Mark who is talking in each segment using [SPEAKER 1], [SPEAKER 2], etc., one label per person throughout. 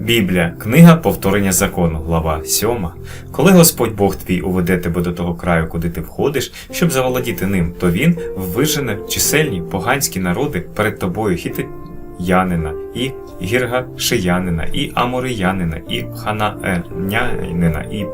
[SPEAKER 1] Біблія, книга повторення закону, глава 7. Коли Господь Бог твій уведе тебе до того краю, куди ти входиш, щоб заволодіти ним, то він вижене чисельні поганські народи перед тобою хітиянина, і гіргашиянина, і амориянина, і ханаанянина, і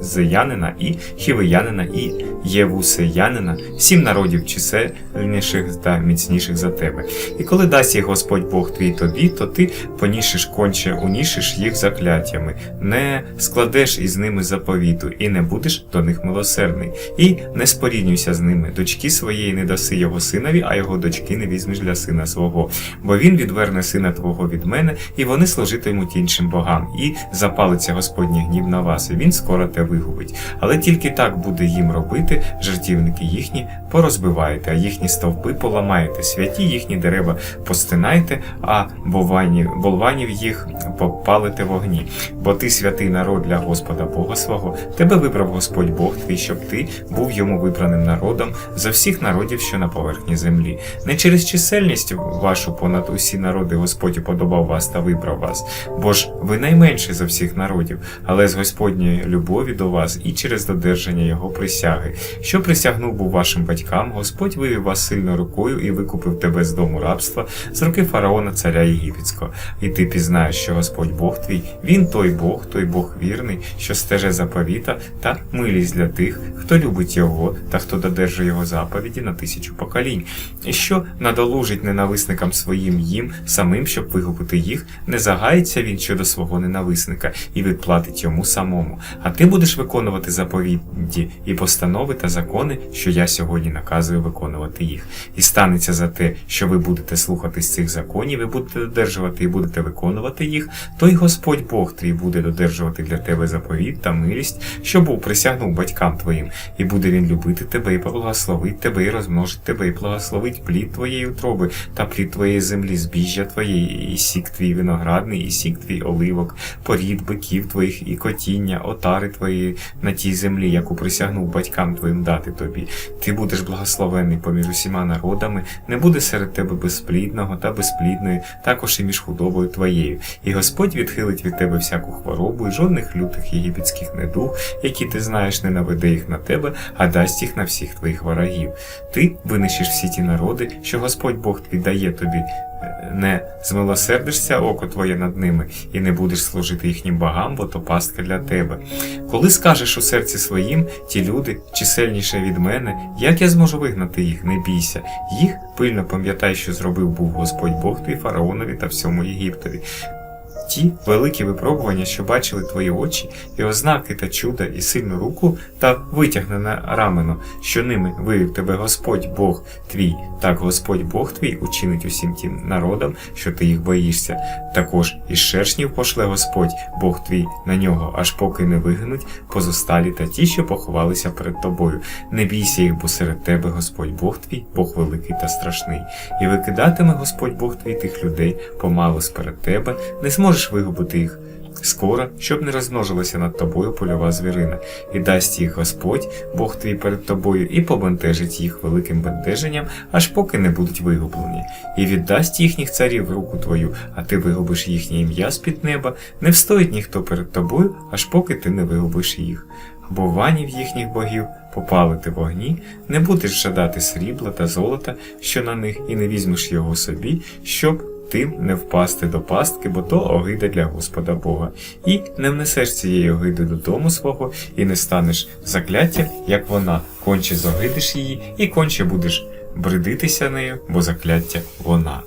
[SPEAKER 1] перізянина, і хівиянина, і євусеянина, сім народів чисельніших та міцніших за тебе. І коли дасть їх Господь Бог твій тобі, то ти понішиш конче, унішиш їх закляттями, не складеш із ними заповіту, і не будеш до них милосердний, і не споріднюйся з ними. Дочки своєї не даси його синові, а його дочки не візьмеш для сина свого. Бо він відверне сина твого від мене, і вони служитимуть іншим богам, і запалиться Господній гнів на вас, і він скоро те вигубить. Але тільки так буде їм робити, жертівники їхні порозбиваєте, а їхні стовпи поламаєте, святі їхні дерева постинайте, а болванів, болванів їх попалите в огні. Бо ти святий народ для Господа Бога свого, тебе вибрав Господь Бог твій, щоб ти був йому вибраним народом за всіх народів, що на поверхні землі. Не через чисельність вашу понад усі народи Господь уподобав вас та вибрав вас, бо ж ви найменші за всіх народів, але з Господньої любові до вас і через додержання його присяги, що присягнув був вашим батькам, Господь вивів вас сильною рукою і викупив тебе з дому рабства, з руки фараона царя Єгипетського. І ти пізнаєш, що Господь Бог твій, він той Бог, той Бог вірний, що стеже заповіта та милість для тих, хто любить його та хто додержує його заповіді на тисячу поколінь, і що надолужить ненависникам своїм їм самим, щоб вигубити їх, не загається він щодо свого ненависника і відплатить йому самому. А ти будеш виконувати заповіді і постанови та закони, що я сьогодні наказую виконувати їх. І станеться за те, що ви будете слухатись цих законів, і будете додержувати і будете виконувати їх, то й Господь Бог твій буде додержувати для тебе заповіт та милість, що був присягнув батькам твоїм, і буде він любити тебе, і благословить тебе, і розмножить тебе, і благословить плід твоєї утроби та плід твоєї землі, збіжжя твоєї, і сік твій виноградний, і сік твій оливок, порід биків твоїх, і котіння, отари твої на тій землі, яку присягнув батькам твоїм дати тобі. Ти будеш благословений поміж усіма народами, не буде серед тебе безплідного та безплідної, також і між худобою твоєю. І Господь відхилить від тебе всяку хворобу, і жодних лютих єгипетських недуг, які ти знаєш, не наведе їх на тебе, а дасть їх на всіх твоїх ворогів. Ти винищиш всі ті народи, що Господь Бог твій дає тобі. Не змилосердишся око твоє над ними, і не будеш служити їхнім богам, бо то пастка для тебе. Коли скажеш у серці своїм, ті люди чисельніше від мене, як я зможу вигнати їх, не бійся. Їх пильно пам'ятай, що зробив був Господь Бог твій фараонові та всьому Єгиптові. Ті великі випробування, що бачили твої очі, і ознаки та чуда, і сильну руку та витягнене рамено, що ними вивів тебе Господь Бог твій, так Господь Бог твій учинить усім тим народам, що ти їх боїшся. Також із шершнів пошле Господь Бог твій на нього, аж поки не вигинуть позосталі та ті, що поховалися перед тобою. Не бійся їх, бо серед тебе Господь Бог твій, Бог великий та страшний. І викидатиме Господь Бог твій тих людей помалу сперед тебе, не зможеш вигубити їх. Скоро, щоб не розмножилася над тобою польова звірина, і дасть їх Господь, Бог твій перед тобою, і побентежить їх великим бентеженням, аж поки не будуть вигублені, і віддасть їхніх царів в руку твою, а ти вигубиш їхнє ім'я з-під неба, не встоїть ніхто перед тобою, аж поки ти не вигубиш їх. Бо ванів їхніх богів попалити в огні, не будеш жадати срібла та золота, що на них, і не візьмеш його собі, щоб тим не впасти до пастки, бо то огида для Господа Бога, і не внесеш цієї огиди додому свого, і не станеш закляттям, як вона, конче зогидиш її, і конче будеш бридитися нею, бо закляття вона.